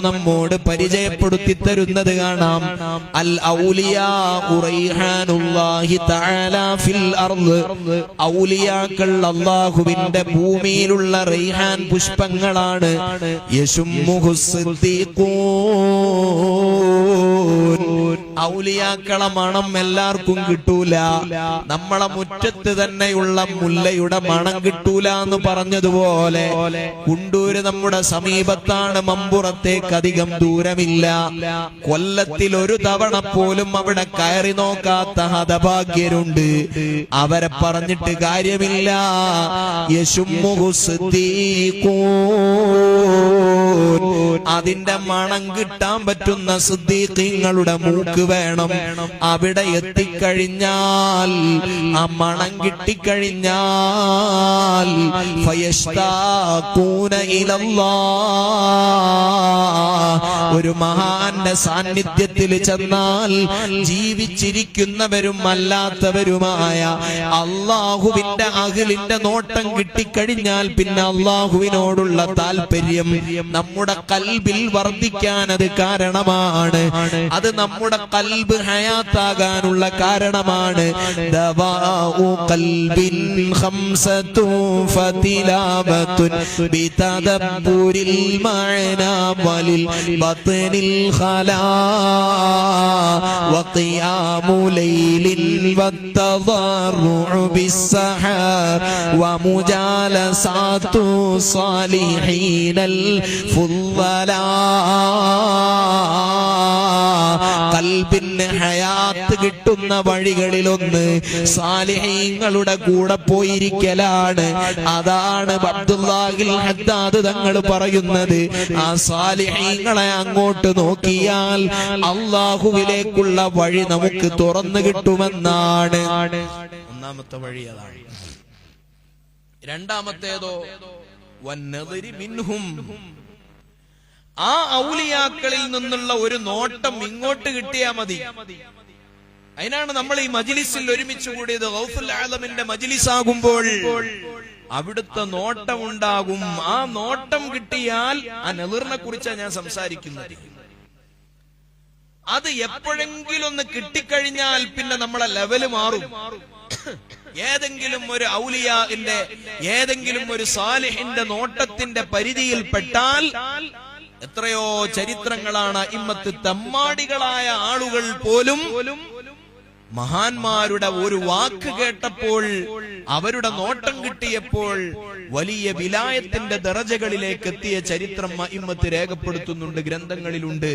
നമ്മോട് പരിചയപ്പെടുത്തി തരുന്നത് കാണാം. അൽ അല്ലാഹുവിന്റെ ഭൂമിയിലുള്ള റൈഹാൻ പുഷ്പങ്ങളാണ്. യശുമ്മുഹു സിദ്ദീഖൂൻ. ഔലിയാക്കളെ മണം എല്ലാവർക്കും കിട്ടൂല. നമ്മളെ മുറ്റത്ത് തന്നെയുള്ള മുല്ലയുടെ മണം കിട്ടൂല എന്ന് പറഞ്ഞതുപോലെ കുണ്ടൂര് നമ്മുടെ സമീപത്താണ് മമ്പുറത്തേക്ക് അധികം ദൂരമില്ല. കൊല്ലത്തിൽ ഒരു തവണ പോലും അവിടെ കയറി നോക്കാത്ത ഹതഭാഗ്യരുണ്ട്. അവരെ പറഞ്ഞിട്ട് കാര്യമില്ല. യശുമ്മുഹു സിദ്ദീഖൂൻ. അതിന്റെ മണം കിട്ടാൻ പറ്റുന്ന സിദ്ദീഖീങ്ങളുടെ മൂക്ക് വേണം അവിടെ എത്തിക്കഴിഞ്ഞാൽ ആ മണം കിട്ടിക്കഴിഞ്ഞാൽ. ഒരു മഹാന്റെ സാന്നിധ്യത്തിൽ ചെന്നാൽ ജീവിച്ചിരിക്കുന്നവരും അല്ലാത്തവരുമായ അള്ളാഹുവിന്റെ അഖിലിന്റെ നോട്ടം കിട്ടിക്കഴിഞ്ഞാൽ പിന്നെ അള്ളാഹുവിനോടുള്ള താല്പര്യം നമ്മുടെ കൽബിൽ വർദ്ധിക്കാൻ അത് കാരണമാണ് അത് നമ്മുടെ കൽബ് ഹയാത്താകാനുള്ള കാരണമാണ് ദവാഉ ഖൽബിൻ ഖംസതു ഫതിലാബത്തുൻ ബിതദബ്ബുരിൽ മഅനാ വലിൽ ബത്നിൽ ഖലാ وقيام ليل والتضرع بالسحر ومجالسات صالحين الفضلاء കൽബിന് ഹയാത്ത് കിട്ടുന്ന വഴികളിലൊന്ന് സാലിഹീങ്ങളുടെ കൂടെ പോയിരിക്കലാണ്. അതാണ് അബ്ദുല്ലാഹിൽ ഹദ്ദാദ് തങ്ങൾ പറയുന്നത്. ആ സാലിഹീങ്ങളെ അങ്ങോട്ട് നോക്കിയാൽ അള്ളാഹുവിലേക്കുള്ള വഴി നമുക്ക് തുറന്നു കിട്ടുമെന്നാണ്. ഒന്നാമത്തെ വഴി അതാണ്. രണ്ടാമത്തേതോ വന്നതിരി മിൻഹും ആ ഔലിയാക്കളിൽ നിന്നുള്ള ഒരു നോട്ടം ഇങ്ങോട്ട് കിട്ടിയാ മതി. അതിനാണ് നമ്മൾ ഈ മജിലിസിൽ ഒരുമിച്ച് കൂടിയത്. ഗൗഫുൽ ആലമിന്റെ മജിലിസ് ആകുമ്പോൾ അവിടുത്തെ നോട്ടം ഉണ്ടാകും ആ നോട്ടം കിട്ടിയാൽ ആ നെതിറിനെ കുറിച്ചാണ് ഞാൻ സംസാരിക്കുന്നത്. അത് എപ്പോഴെങ്കിലും ഒന്ന് കിട്ടിക്കഴിഞ്ഞാൽ പിന്നെ നമ്മളെ ലെവൽ മാറും. ഏതെങ്കിലും ഒരു ഔലിയാന്റെ ഏതെങ്കിലും ഒരു സാലിഹിന്റെ നോട്ടത്തിന്റെ പരിധിയിൽപ്പെട്ടാൽ എത്രയോ ചരിത്രങ്ങളാണ് ഇമ്മത്ത് തമ്മാടികളായ ആളുകൾ പോലും മഹാന്മാരുടെ ഒരു വാക്ക് കേട്ടപ്പോൾ അവരുടെ നോട്ടം കിട്ടിയപ്പോൾ വലിയ വിലായത്തിന്റെ ദറജകളിലേക്ക് എത്തിയ ചരിത്രം ഇമ്മത്ത് രേഖപ്പെടുത്തുന്നുണ്ട് ഗ്രന്ഥങ്ങളിലുണ്ട്.